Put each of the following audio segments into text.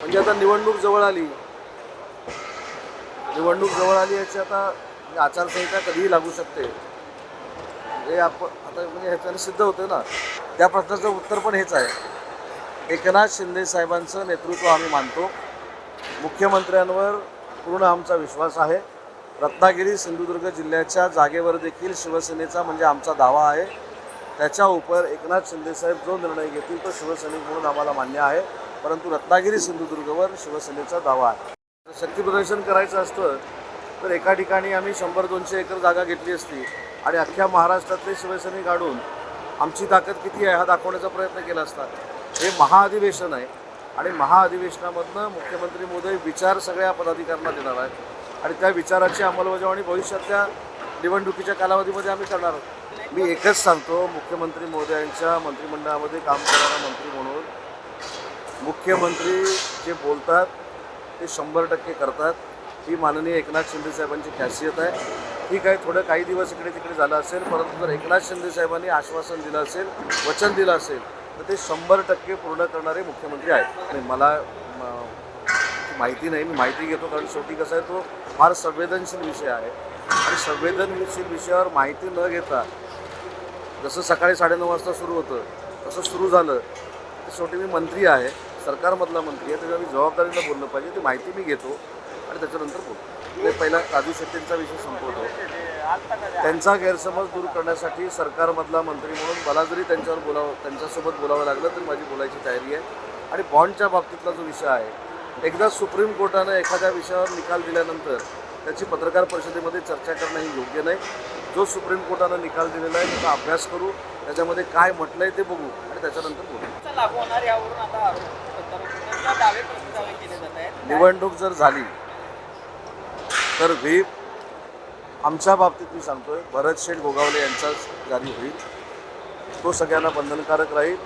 म्हणजे आता निवडणूक जवळ आली. निवडणूक जवळ आली याची आता म्हणजे आचारसंहिता कधीही लागू शकते. म्हणजे हे आपण आता म्हणजे ह्याच्याने सिद्ध होतं ना. त्या प्रश्नाचं उत्तर पण हेच आहे. एकनाथ शिंदे साहेबांचं नेतृत्व आम्ही मानतो. मुख्यमंत्र्यांवर पूर्ण आमचा विश्वास आहे. रत्नागिरी सिंधुदुर्ग जिल्ह्याच्या जागेवर देखील शिवसेनेचा म्हणजे आमचा दावा आहे. त्याच्या उपर एकनाथ शिंदेसाहेब जो निर्णय घेतील तो शिवसैनिक म्हणून आम्हाला मान्य आहे. परंतु रत्नागिरी सिंधुदुर्गवर शिवसेनेचा दावा आहे. शक्तीप्रदर्शन करायचं असतं तर एका ठिकाणी आम्ही शंभर दोनशे एकर जागा घेतली असती आणि अख्ख्या महाराष्ट्रातले शिवसैनिक काढून आमची ताकद किती आहे हा दाखवण्याचा प्रयत्न केला असता. हे महाअधिवेशन आहे आणि महाअधिवेशनामधनं मुख्यमंत्री मोदी विचार सगळ्या पदाधिकाऱ्यांना देणार आहेत. आणि त्या विचाराची अंमलबजावणी भविष्यातल्या निवडणुकीच्या कालावधीमध्ये आम्ही करणार आहोत. मी एकच सांगतो मुख्यमंत्री मोदयांच्या मंत्रिमंडळामध्ये काम करणारा मंत्री म्हणून मुख्यमंत्री जे बोलतात ते शंभर टक्के करतात. ही माननीय एकनाथ शिंदे साहेबांची खासियत आहे. ठीक आहे थोडं काही दिवस इकडे तिकडे झालं असेल परंतु जर एकनाथ शिंदे साहेबांनी आश्वासन दिलं असेल वचन दिलं असेल तर ते शंभर टक्के पूर्ण करणारे मुख्यमंत्री आहेत. आणि मला म, माहिती नाही मी माहिती घेतो कारण शेवटी कसं आहे तो फार संवेदनशील विषय आहे. आणि संवेदनशील विषयावर माहिती न घेता जसं सकाळी साडेनऊ वाजता सुरू होतं तसं सुरू झालं तर शेवटी मी मंत्री आहे. सरकारमधला मंत्री आहे त्याच्यावर मी जबाबदारीनं बोललं पाहिजे ती माहिती मी घेतो आणि त्याच्यानंतर बोलतो. ते पहिला राजू शेट्टींचा विषय संपवतो. त्यांचा गैरसमज दूर करण्यासाठी सरकारमधला मंत्री म्हणून मला जरी त्यांच्यावर बोलावं त्यांच्यासोबत बोलावं लागलं तरी माझी बोलायची तयारी आहे. आणि बॉन्डच्या बाबतीतला जो विषय आहे एकदा सुप्रीम कोर्टानं एखाद्या विषयावर निकाल दिल्यानंतर त्याची पत्रकार परिषदेमध्ये चर्चा करणं ही योग्य नाही. जो सुप्रीम कोर्टानं निकाल दिलेला आहे त्याचा अभ्यास करू त्याच्यामध्ये काय म्हटलं आहे ते बघू आणि त्याच्यानंतर बोलू. लागू होणार यावरून आता निवडणूक जर झाली तर व्हीप आमच्या बाबतीत मी सांगतोय भरत शेठ गोगावले यांचाच जारी होईल. तो सगळ्यांना बंधनकारक राहील.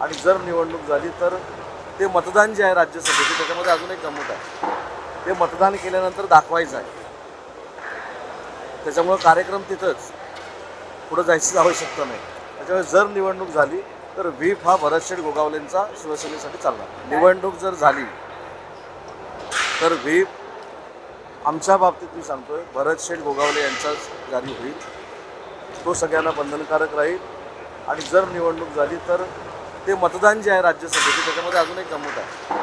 आणि जर निवडणूक झाली तर ते मतदान जे आहे राज्यसभेचे त्याच्यामध्ये अजून एक गमत आहे. ते मतदान केल्यानंतर दाखवायचं आहे. त्याच्यामुळं कार्यक्रम तिथंच. पुढं जायची आवश्यकता नाही. त्याच्यामुळे जर निवडणूक झाली तर व्हीप हा भरतशेठ गोगावलेंचा शिवसेनेसाठी चालणार. निवडणूक जर झाली तर व्हीप आमच्या बाबतीत मी सांगतोय भरतशेठ गोगावले यांचाच जारी होईल. तो सगळ्यांना बंधनकारक राहील. आणि जर निवडणूक झाली तर ते मतदान जे आहे राज्यसभेचे त्याच्यामध्ये अजून एक गमत आहे.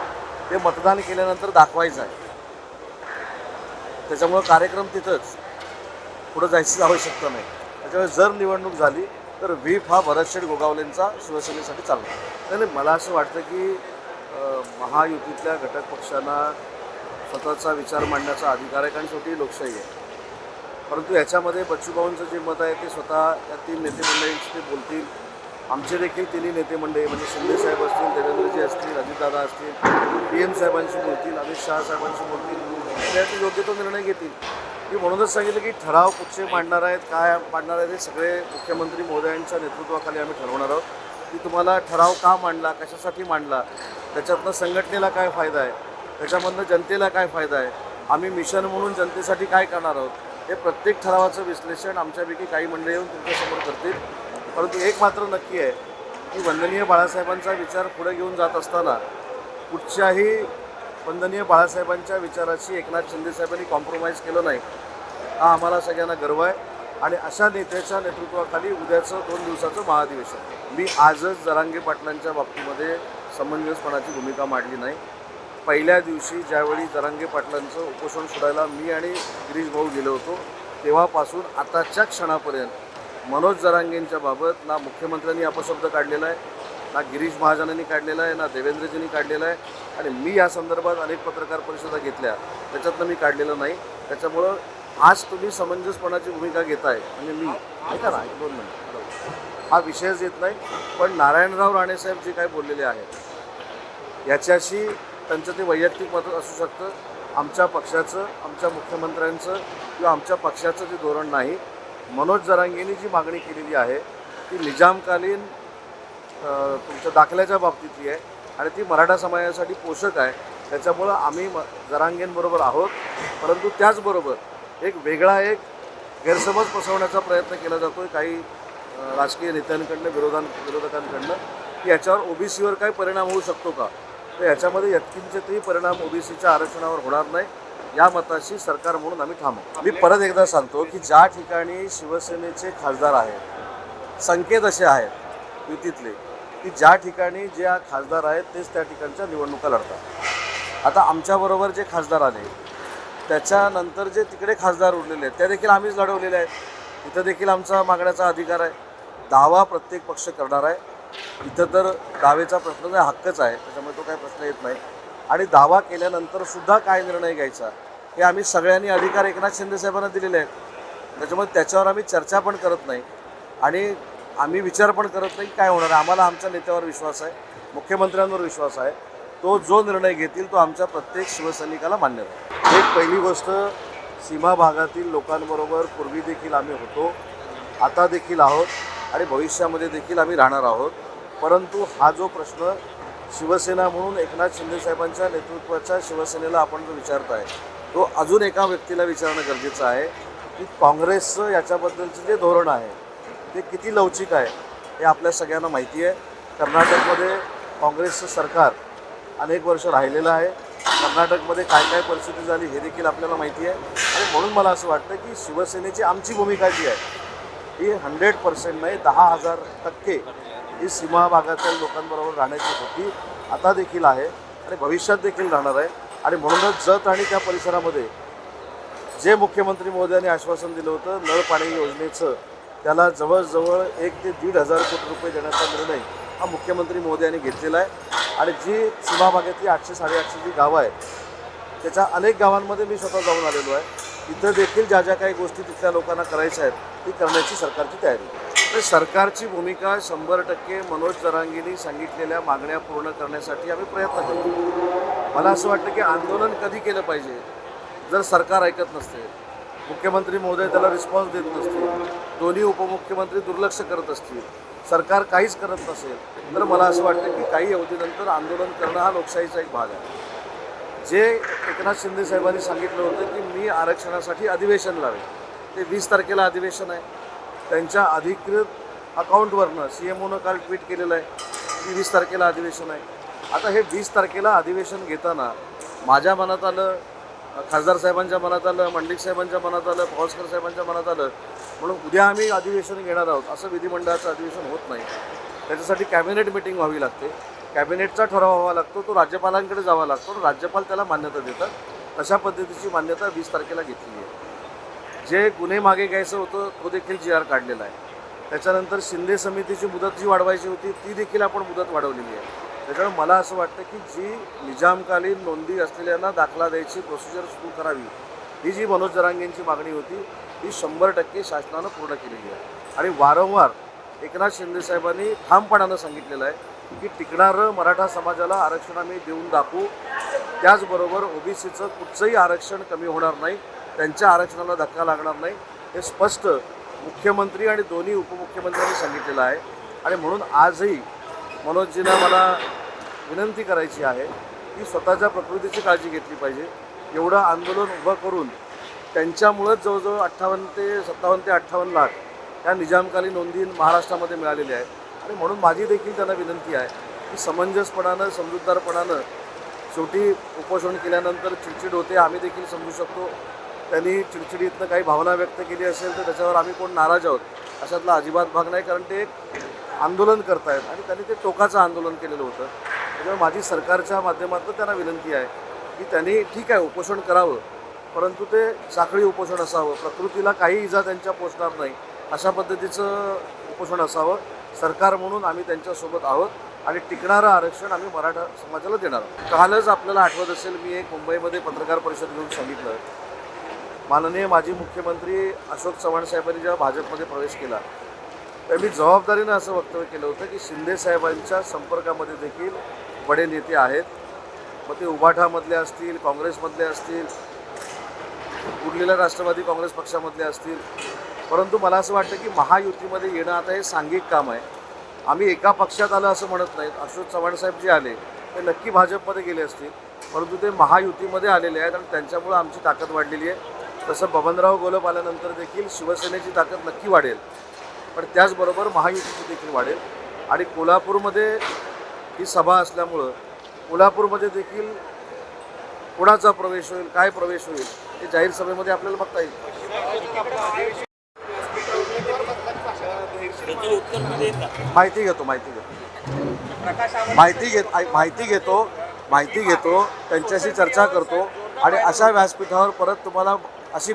ते मतदान केल्यानंतर दाखवायचं आहे. त्याच्यामुळं कार्यक्रम तिथंच. पुढं जायची आवश्यकता नाही. त्याच्यामुळे जर निवडणूक झाली तर व्हीप हा भरतशेठ गोगावलेंचा शिवसेनेसाठी चालला नाही मला असं वाटतं की महायुतीतल्या घटक पक्षांना स्वतःचा विचार मांडण्याचा अधिकार आहे कारण शेवटी लोकशाही आहे. परंतु याच्यामध्ये बच्चूभाऊंचं जे मत आहे ते स्वतः या तीन नेतेमंडळींशी ते बोलतील. आमचे देखील तिन्ही नेतेमंडळी म्हणजे शिंदेसाहेब असतील देवेंद्रजी असतील अजितदादा असतील पी एम साहेबांशी बोलतील अमित शहा साहेबांशी बोलतील. त्यात योग्य तो निर्णय घेतील. मी म्हणूनच सांगितलं की ठराव कुठचे मांडणार आहेत काय मांडणार आहेत हे सगळे मुख्यमंत्री महोदयांच्या नेतृत्वाखाली आम्ही ठरवणार आहोत. की तुम्हाला ठराव का मांडला कशासाठी मांडला त्याच्यातनं संघटनेला काय फायदा आहे त्याच्यामधनं जनतेला काय फायदा आहे आम्ही मिशन म्हणून जनतेसाठी काय करणार आहोत हे प्रत्येक ठरावाचं विश्लेषण आमच्यापैकी काही मंडळी येऊन तुमच्यासमोर करतील. परंतु एक मात्र नक्की आहे की वंदनीय बाळासाहेबांचा विचार पुढे घेऊन जात असताना कुठच्याही वंदनीय बाळासाहेबांच्या विचाराशी एकनाथ शिंदेसाहेबांनी कॉम्प्रोमाइज केलं नाही. हा आम्हाला सगळ्यांना गर्व आहे. आणि अशा नेत्याच्या नेतृत्वाखाली उद्याचं दोन दिवसाचं महाधिवेशन. मी आजच जरांगे पाटलांच्या बाबतीमध्ये समंजसपणाची भूमिका मांडली नाही. पहिल्या दिवशी ज्यावेळी जरांगे पाटलांचं उपोषण सोडायला मी आणि गिरीश भाऊ गेलो होतो तेव्हापासून आताच्या क्षणापर्यंत मनोज जरांगेंच्या बाबत ना मुख्यमंत्र्यांनी अपशब्द काढलेला आहे ना गिरीश महाजनांनी काढलेला आहे ना देवेंद्रजींनी काढलेला आहे आणि मी या संदर्भात अनेक पत्रकार परिषदा घेतल्या त्याच्यातनं मी काढलेलं नाही. त्याच्यामुळं आज तुम्ही समंजसपणाची भूमिका घेताय म्हणजे मी ऐका ना दोन मिनिट. हा विषयच येत नाही पण नारायणराव राणेसाहेब जे काय बोललेले आहेत याच्याशी त्यांचं ते वैयक्तिक मत असू शकतं. आमच्या पक्षाचं आमच्या मुख्यमंत्र्यांचं किंवा आमच्या पक्षाचं जे धोरण नाही मनोज जरांगेंनी जी मागणी केलेली आहे ती निजामकालीन तुमच्या दाखल्याच्या बाबतीतली आहे. आणि ती मराठा समाजासाठी पोषक आहे. त्याच्यामुळं आम्ही म जरांगेंबरोबर आहोत. परंतु त्याचबरोबर एक वेगळा एक गैरसमज पसरवण्याचा प्रयत्न केला जातो आहे काही राजकीय नेत्यांकडनं विरोधां विरोधकांकडनं की याच्यावर ओबीसीवर काय परिणाम होऊ शकतो का? तर याच्यामध्ये यत्किंचितही परिणाम ओबीसीच्या आरक्षणावर होणार नाही. या मताशी सरकार म्हणून आम्ही थांबू मी परत एकदा सांगतो की ज्या ठिकाणी शिवसेनेचे खासदार आहेत संकेत असे आहेत युतीतले की ज्या ठिकाणी ज्या खासदार आहेत तेच त्या ठिकाणच्या निवडणुका लढतात. आता आमच्याबरोबर जे खासदार आले त्याच्यानंतर जे तिकडे खासदार उरलेले आहेत त्या देखील आम्हीच लढवलेले आहेत. इथं देखील आमचा मागण्याचा अधिकार आहे. दावा प्रत्येक पक्ष करणार आहे. इथं तर दावेचा प्रश्न नाही हक्कच आहे. त्याच्यामुळे तो काही प्रश्न येत नाही. आणि दावा केल्यानंतर सुद्धा काय निर्णय घ्यायचा हे आम्ही सगळ्यांनी अधिकार एकनाथ शिंदे साहेबांना दिलेले आहेत. त्याच्यामुळे त्याच्यावर आम्ही चर्चा पण करत नाही. आणि आम्ही विचार पण करत नाही काय होणार. आम्हाला आमच्या नेत्यावर विश्वास आहे मुख्यमंत्र्यांवर विश्वास आहे. तो जो निर्णय घेतील तो आमच्या प्रत्येक शिवसैनिकाला मान्य राहील. एक पहिली गोष्ट सीमा भागातील लोकांबरोबर पूर्वी देखील आम्ही होतो आता देखील आहोत आणि भविष्यामध्ये देखील आम्ही राहणार आहोत. परंतु हा जो प्रश्न शिवसेना म्हणून एकनाथ शिंदेसाहेबांच्या नेतृत्वाच्या शिवसेनेला आपण जो विचारताय तो अजून एका व्यक्तीला विचारणं गरजेचं आहे की काँग्रेसचं याच्याबद्दलचं जे धोरण आहे ते किती लवचिक आहे हे आपल्या सगळ्यांना माहिती आहे. कर्नाटकमध्ये काँग्रेसचं सरकार अनेक वर्ष राहिलेलं आहे. कर्नाटकमध्ये काय काय परिस्थिती झाली हे देखील आपल्याला माहिती आहे. आणि म्हणून मला असं वाटतं की शिवसेनेची आमची भूमिका जी आहे ही हंड्रेड पर्सेंट नाही दहा हजार टक्के ही सीमा भागातील लोकांबरोबर राहण्याची होती आता देखील आहे आणि भविष्यात देखील राहणार आहे. आणि म्हणूनच जत आणि त्या परिसरामध्ये जे मुख्यमंत्री महोदयांनी आश्वासन दिलं होतं नळ पाणी योजनेचं त्याला जवळजवळ एक ते दीड हजार कोटी रुपये देण्याचा निर्णय हा मुख्यमंत्री महोदयांनी घेतलेला आहे. आणि जी सीमाभागातली आठशे साडेआठशे जी गावं आहेत त्याच्या अनेक गावांमध्ये मी स्वतः जाऊन आलेलो आहे. इथं देखील ज्या ज्या काही गोष्टी तिथल्या लोकांना करायच्या आहेत ती करण्याची सरकारची तयारी. तर सरकारची भूमिका शंभर टक्के मनोज जरांगींनी सांगितलेल्या मागण्या पूर्ण करण्यासाठी आम्ही प्रयत्न करतो. मला असं वाटतं की आंदोलन कधी केलं पाहिजे जर सरकार ऐकत नसते. मुख्यमंत्री महोदय त्याला रिस्पॉन्स देत नसतील. दोन्ही उपमुख्यमंत्री दुर्लक्ष करत असतील. सरकार काहीच करत नसेल तर मला असं वाटतं की काही अवधीनंतर आंदोलन करणं हा लोकशाहीचा एक भाग आहे. जे एकनाथ शिंदे साहेबांनी सांगितलं होतं की मी आरक्षणासाठी अधिवेशन लावेन. ते वीस तारखेला अधिवेशन आहे. त्यांच्या अधिकृत अकाउंटवरनं सी एम ओनं काल ट्विट केलेलं आहे की वीस तारखेला अधिवेशन आहे. आता हे वीस तारखेला अधिवेशन घेताना माझ्या मनात आलं खासदार साहेबांच्या मनात आलं मंडिक साहेबांच्या मनात आलं पवासकर साहेबांच्या मनात आलं. म्हणून उद्या आम्ही अधिवेशन घेणार आहोत. असं विधिमंडळाचं अधिवेशन होत नाही. त्याच्यासाठी कॅबिनेट मिटिंग व्हावी लागते. कॅबिनेटचा ठराव व्हावा लागतो तो राज्यपालांकडे जावा लागतो. राज्यपाल त्याला मान्यता देतात. तशा पद्धतीची मान्यता वीस तारखेला घेतली आहे. जे गुन्हे मागे घ्यायचं होतं तो देखील जी आर काढलेला आहे. त्याच्यानंतर शिंदे समितीची मुदत जी वाढवायची होती ती देखील आपण मुदत वाढवलेली आहे. त्याच्यामुळे मला असं वाटतं की जी निजामकालीन नोंदी असलेल्यांना दाखला द्यायची प्रोसिजर सुरू करावी ही जी मनोज जरांगेंची मागणी होती ही शंभर टक्के शासनानं पूर्ण केलेली आहे. आणि वारंवार एकनाथ शिंदे साहेबांनी ठामपणानं सांगितलेलं आहे की टिकणारं मराठा समाजाला आरक्षण आम्ही देऊन दाखवू. त्याचबरोबर ओबीसीचं कुठचंही आरक्षण कमी होणार नाही त्यांच्या आरक्षणाला धक्का लागणार नाही हे स्पष्ट मुख्यमंत्री आणि दोन्ही उपमुख्यमंत्र्यांनी सांगितलेलं आहे. आणि म्हणून आजही मनोजजीनं मला विनंती करायची आहे की स्वतःच्या प्रकृतीची काळजी घेतली पाहिजे. एवढं आंदोलन उभं करून त्यांच्यामुळंच जवळजवळ अठ्ठावन्न ते सत्तावन्न ते अठ्ठावन्न लाख ह्या निजामकालीन नोंदी महाराष्ट्रामध्ये मिळालेल्या आहेत. आणि म्हणून माझी देखील त्यांना विनंती आहे की समंजसपणानं समजूतदारपणानं शेवटी उपोषण केल्यानंतर चिडचिड होते आम्ही देखील समजू शकतो. त्यांनी चिडचिडीतनं काही भावना व्यक्त केली असेल तर त्याच्यावर आम्ही कोण नाराज आहोत अशातला अजिबात भाग नाही कारण ते एक आंदोलन करतायत. आणि त्यांनी ते टोकाचं आंदोलन केलेलं होतं. त्याच्यामुळे माझी सरकारच्या माध्यमातून त्यांना विनंती आहे की त्यांनी ठीक आहे उपोषण करावं परंतु ते साखळी उपोषण असावं प्रकृतीला काही इजा त्यांच्या पोचणार नाही अशा पद्धतीचं उपोषण असावं सरकार म्हणून आम्ही त्यांच्यासोबत आहोत आणि टिकणारं आरक्षण आम्ही मराठा समाजाला देणार आहोत. कालच आपल्याला आठवत असेल मी एक मुंबईमध्ये पत्रकार परिषद घेऊन सांगितलं. माननीय माजी मुख्यमंत्री अशोक चव्हाण साहेबांनी जेव्हा भाजपमध्ये प्रवेश केला तर मी जबाबदारीनं असं वक्तव्य केलं होतं की शिंदे साहेबांच्या संपर्कामध्ये देखील बडे नेते आहेत. मग ते उभाठामधले असतील काँग्रेसमधले असतील उरलेल्या राष्ट्रवादी काँग्रेस पक्षामधले असतील. परंतु मला असं वाटतं की महायुतीमध्ये येणं आता हे सांघिक काम आहे. आम्ही एका पक्षात आलं असं म्हणत नाहीत. अशोक चव्हाण साहेब जे आले ते नक्की भाजपमध्ये गेले असतील. परंतु ते महायुतीमध्ये आलेले आहेत आणि त्यांच्यामुळं आमची ताकद वाढलेली आहे. तसं बबनराव गोलप आल्यानंतर देखील शिवसेनेची ताकद नक्की वाढेल. पण त्याचबरोबर महायुतीची देखील वाढेल. आणि कोल्हापूरमध्ये ही सभा असल्यामुळं कोल्हापूरमध्ये देखील कोणाचा प्रवेश होईल काय प्रवेश होईल हे जाहीर सभेमध्ये आपल्याला बघता येईल. माहिती घेतो माहिती घेतो. माहिती घेत माहिती घेतो माहिती घेतो त्यांच्याशी चर्चा करतो आणि अशा व्यासपीठावर परत तुम्हाला अशी